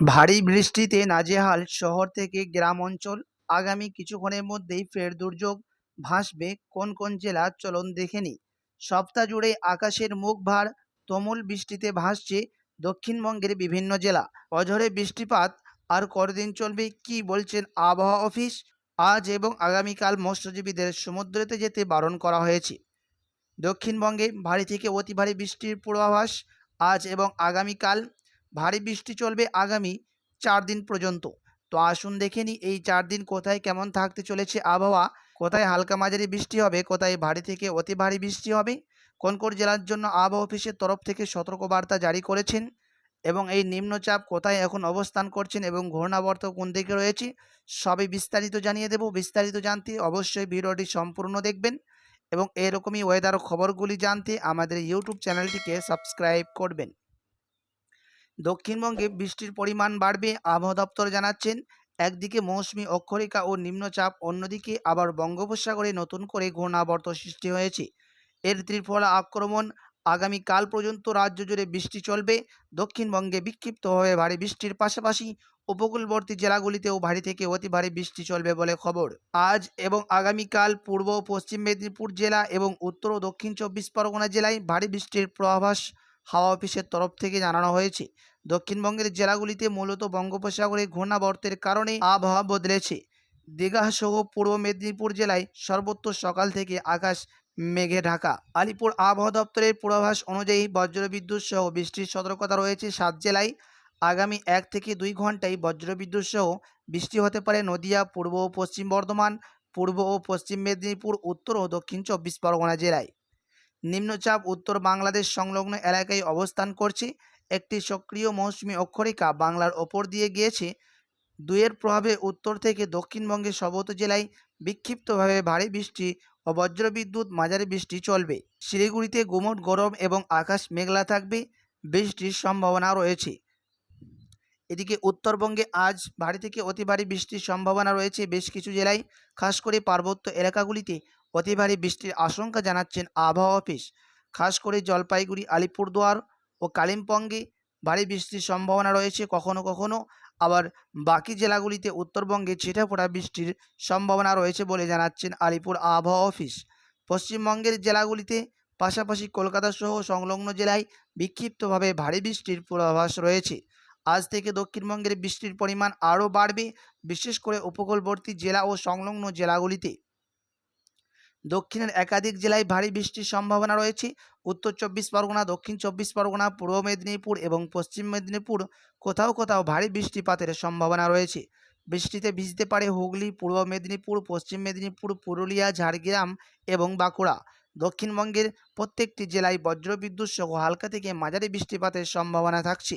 ভারী বৃষ্টিতে নাজেহাল শহর থেকে গ্রাম অঞ্চল আগামী কিছুক্ষণের মধ্যেই ফের দুর্যোগ ভাসবে। কোন কোন জেলা চলন দেখে নিই সপ্তাহ জুড়ে আকাশের মুখ ভার তুমুল বৃষ্টিতে ভাসছে দক্ষিণবঙ্গের বিভিন্ন জেলা। অঝরে বৃষ্টিপাত, আর কদিন চলবে কি বলছেন আবহাওয়া অফিস? আজ এবং আগামীকাল মৎস্যজীবীদের সমুদ্রেতে যেতে বারণ করা হয়েছে। দক্ষিণবঙ্গে ভারী থেকে অতি ভারী বৃষ্টির পূর্বাভাস। আজ এবং আগামীকাল ভারী বৃষ্টি চলবে আগামী চার দিন পর্যন্ত। তো আসুন দেখে নিই, এই চার দিন কোথায় কেমন থাকতে চলেছে আবহাওয়া? কোথায় হালকা মাঝারি বৃষ্টি হবে? কোথায় ভারী থেকে অতি ভারী বৃষ্টি হবে? কোন কোন জেলার জন্য আবহাওয়া অফিসের তরফ থেকে সতর্কবার্তা জারি করেছেন? এবং এই নিম্নচাপ কোথায় এখন অবস্থান করছেন এবং ঘূর্ণাবর্ত কোন দিকে রয়েছে? সবই বিস্তারিত জানিয়ে দেব। বিস্তারিত জানতে অবশ্যই ভিডিওটি সম্পূর্ণ দেখবেন এবং এরকমই ওয়েদার খবরগুলি জানতে আমাদের ইউটিউব চ্যানেলটিকে সাবস্ক্রাইব করবেন। দক্ষিণবঙ্গে বৃষ্টির পরিমাণ বাড়বে, আবহাওয়া দপ্তর জানাচ্ছেন। একদিকে মৌসুমি অক্ষরেখা ও নিম্নচাপ, অন্যদিকে আবার বঙ্গোপসাগরে নতুন করে ঘূর্ণাবর্ত সৃষ্টি হয়েছে। এর ত্রিফলা আক্রমণ, আগামীকাল পর্যন্ত রাজ্য জুড়ে বৃষ্টি চলবে। দক্ষিণবঙ্গে বিক্ষিপ্তভাবে ভারী বৃষ্টির পাশাপাশি উপকূলবর্তী জেলাগুলিতেও ভারী থেকে অতি ভারী বৃষ্টি চলবে বলে খবর। আজ এবং আগামীকাল পূর্ব পশ্চিম মেদিনীপুর জেলা এবং উত্তর ও দক্ষিণ চব্বিশ পরগনা জেলায় ভারী বৃষ্টির পূর্বাভাস হাওয়া অফিসের তরফ থেকে জানানো হয়েছে। দক্ষিণবঙ্গের জেলাগুলিতে মূলত বঙ্গোপসাগরে ঘূর্ণাবর্তের কারণে আবহাওয়া বদলেছে। দীঘা সহ পূর্ব মেদিনীপুর জেলায় সর্বত্র সকাল থেকে আকাশ মেঘে ঢাকা। আলিপুর আবহাওয়া দপ্তরের পূর্বাভাস অনুযায়ী বজ্রবিদ্যুৎ সহ বৃষ্টির সতর্কতা রয়েছে সাত জেলায়। আগামী এক থেকে দুই ঘন্টায় বজ্রবিদ্যুৎ সহ বৃষ্টি হতে পারে নদিয়া, পূর্ব ও পশ্চিম বর্ধমান, পূর্ব ও পশ্চিম মেদিনীপুর, উত্তর ও দক্ষিণ চব্বিশ পরগনা জেলায়। নিম্নচাপ উত্তর বাংলাদেশ সংলগ্ন এলাকায় অবস্থান করছে। একটি সক্রিয় মৌসুমি অক্ষরেখা বাংলার ওপর দিয়ে গিয়েছে। দুয়ের প্রভাবে উত্তর থেকে দক্ষিণবঙ্গের সর্বত্র জেলায় বিক্ষিপ্তভাবে ভারী বৃষ্টি ও বজ্রবিদ্যুৎ, মাঝারি বৃষ্টি চলবে। শিলিগুড়িতে গুমট গরম এবং আকাশ মেঘলা থাকবে। বৃষ্টির সম্ভাবনা রয়েছে। এদিকে উত্তরবঙ্গে আজ ভারী থেকে অতি ভারী বৃষ্টির সম্ভাবনা রয়েছে। বেশ কিছু জেলায়, খাস করে পার্বত্য এলাকাগুলিতে অতি ভারী বৃষ্টির আশঙ্কা জানাচ্ছেন আবহাওয়া অফিস। খাস করে জলপাইগুড়ি, আলিপুরদুয়ার ও কালিম্পংয়ে ভারী বৃষ্টির সম্ভাবনা রয়েছে কখনো কখনো। আবার বাকি জেলাগুলিতে উত্তরবঙ্গে ছিটেফোঁটা বৃষ্টির সম্ভাবনা রয়েছে বলে জানাচ্ছেন আলিপুর আবহাওয়া অফিস। পশ্চিমবঙ্গের জেলাগুলিতে পাশাপাশি কলকাতা সহ সংলগ্ন জেলায় বিক্ষিপ্তভাবে ভারী বৃষ্টির পূর্বাভাস রয়েছে। আজ থেকে দক্ষিণবঙ্গের বৃষ্টির পরিমাণ আরও বাড়বে, বিশেষ করে উপকূলবর্তী জেলা ও সংলগ্ন জেলাগুলিতে। দক্ষিণের একাধিক জেলায় ভারী বৃষ্টির সম্ভাবনা রয়েছে। উত্তর চব্বিশ পরগনা, দক্ষিণ চব্বিশ পরগনা, পূর্ব মেদিনীপুর এবং পশ্চিম মেদিনীপুর কোথাও কোথাও ভারী বৃষ্টিপাতের সম্ভাবনা রয়েছে। বৃষ্টিতে ভিজতে পারে হুগলি, পূর্ব মেদিনীপুর, পশ্চিম মেদিনীপুর, পুরুলিয়া, ঝাড়গ্রাম এবং বাঁকুড়া। দক্ষিণবঙ্গের প্রত্যেকটি জেলায় বজ্রবিদ্যুৎ সহ হালকা থেকে মাঝারি বৃষ্টিপাতের সম্ভাবনা থাকছে।